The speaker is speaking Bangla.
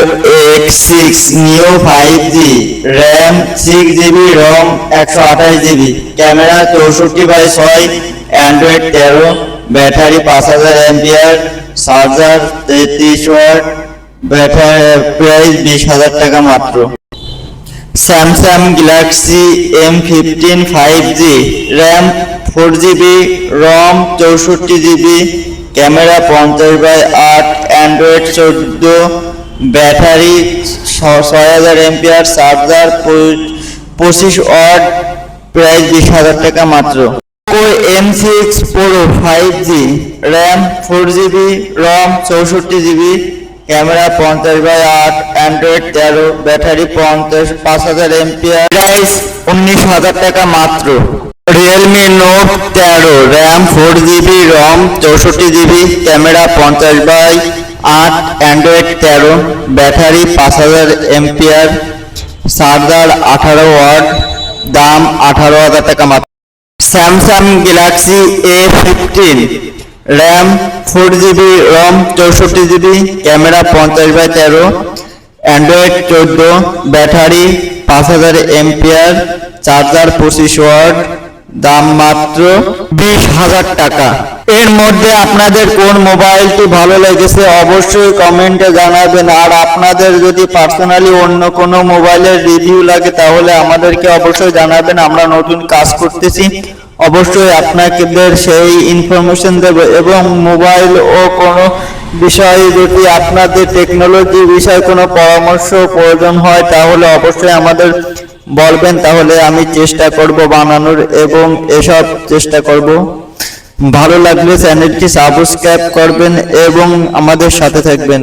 X six neo five G RAM six GB ROM একশো আঠাশ জিবি ক্যামেরা চৌষট্টি বাই ছয় অ্যান্ড্রয়েড তেরো, ব্যাটারি পাঁচ হাজার এমপিআর, চার্জার তেত্রিশ ওয়াট, ব্যাটারি প্রাইস বিশ হাজার টাকা মাত্র। Samsung Galaxy M fifteen five G RAM four GB ROM চৌষট্টি জিবি ক্যামেরা পঞ্চাশ বাই আট অ্যান্ড্রয়েড চোদ্দ ব্যাটারি ছয় হাজার এমপিআর চার্জার পঁচিশ ওয়াট, প্রাইস বিশ হাজার টাকা মাত্র। M six pro five G RAM four GB ROM চৌষট্টি জিবি ক্যামেরা পঞ্চাশ বাই আট অ্যান্ড্রয়েড তেরো, ব্যাটারি পঞ্চাশ, পাঁচ হাজার এমপিআর প্রাইস উনিশ হাজার টাকা মাত্র। রিয়েলমি নোট তেরো র্যাম ফোর জিবি রম চৌষট্টি জিবি ক্যামেরা পঞ্চাশ বাই আট, অ্যান্ড্রয়েড তেরো, ব্যাটারি পাঁচ হাজার এমপিআর চার্জার আঠারো ওয়াট, দাম আঠারো হাজার টাকা মাত্র। Samsung Galaxy A fifteen RAM four GB ROM চৌষট্টি জিবি ক্যামেরা পঞ্চাশ বাই তেরো, অ্যান্ড্রয়েড চোদ্দ, ব্যাটারি পাঁচ হাজার এমপিআর চার্জার পঁচিশ ওয়াট, দাম মাত্র বিশ হাজার টাকা। এর মধ্যে আপনাদের কোন মোবাইলটি ভালো লেগেছে অবশ্যই কমেন্টে জানাবেন। আর আপনাদের যদি পার্সোনালি অন্য কোনো মোবাইলের রিভিউ লাগে তাহলে আমাদেরকে অবশ্যই জানাবেন, আমরা নতুন কাজ করতেছি। অবশ্যই আপনাদের সেই ইনফরমেশন দেব এবং মোবাইল ও কোনো বিষয়ে যদি আপনাদের টেকনোলজি বিষয়ে কোনো পরামর্শ প্রয়োজন হয় তাহলে অবশ্যই আমাদের বলবেন, তাহলে আমি চেষ্টা করব বানানোর এবং এসব চেষ্টা করব। ভালো লাগলে চ্যানেলটি সাবস্ক্রাইব করবেন এবং আমাদের সাথে থাকবেন।